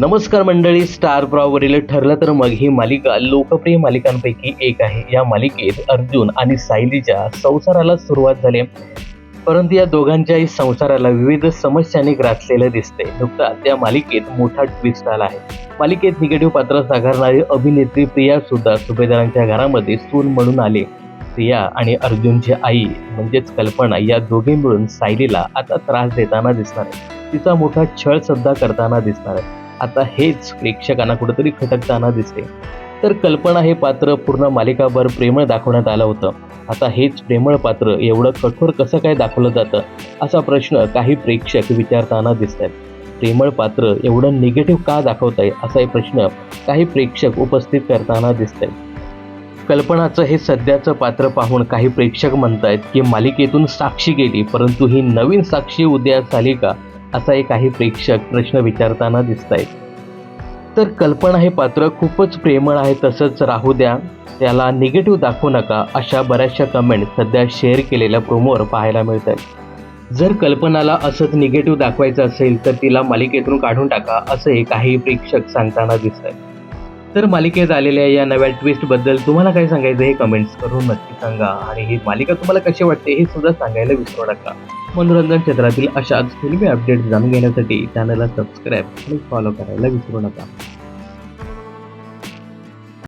नमस्कार मंडळी स्टार प्रॉवरील ठरलं तर मग ही मालिका लोकप्रिय मालिकांपैकी एक आहे. या मालिकेत अर्जुन आणि सायलीच्या संसाराला सुरुवात झाली. परंतु या दोघांच्याही संसाराला विविध समस्यांनी ग्रासलेलं दिसते नुकताच त्या मालिकेत मोठा ट्विस्ट आला आहे. मालिकेत निगेटिव्ह पात्र साकारणारी अभिनेत्री प्रिया सुद्धा सुभेदारांच्या घरामध्ये सून म्हणून आली. प्रिया आणि अर्जुनची आई म्हणजेच कल्पना या दोघे मिळून सायलीला आता त्रास देताना दिसणार आहे तिचा मोठा छळ सुद्धा करताना दिसणार आहे. आता हेच प्रेक्षकांना कुठेतरी खटकताना दिसते. तर कल्पना हे पात्र पूर्ण मालिकाभर प्रेमळ दाखवण्यात आलं होतं. आता हेच प्रेमळ पात्र एवढं कठोर कसं काय दाखवलं जातं? असा प्रश्न काही प्रेक्षक विचारताना दिसत आहेत प्रेमळ पात्र एवढं निगेटिव्ह का दाखवत आहे असाही प्रश्न काही प्रेक्षक उपस्थित करताना दिसत आहेत कल्पनाचं हे सध्याचं पात्र पाहून काही प्रेक्षक म्हणत आहेत की मालिकेतून साक्षी गेली परंतु ही नवीन साक्षी उद्या झाली का? असाही काही प्रेक्षक प्रश्न विचारताना दिसत आहेत तर कल्पना हे पात्र खूपच प्रेमळ आहे तसंच राहू द्या त्याला निगेटिव्ह दाखवू नका अशा बऱ्याचशा कमेंट सध्या शेअर केलेल्या प्रोमोवर पाहायला मिळत आहेत जर कल्पनाला असंच निगेटिव्ह दाखवायचं असेल तर तिला मालिकेतून काढून टाका असंही काही प्रेक्षक सांगताना दिसत आहेत तर मालिकेत आलेल्या या नव्या ट्विस्टबद्दल तुम्हाला काय सांगायचं हे कमेंट्स करून नक्की सांगा. आणि ही मालिका तुम्हाला कशी वाटते हे सुद्धा सांगायला विसरू नका. मनोरंजन क्षेत्रातील अशाच फिल्मी अपडेट्स जाणून घेण्यासाठी चॅनलला सबस्क्राईब आणि फॉलो करायला विसरू नका.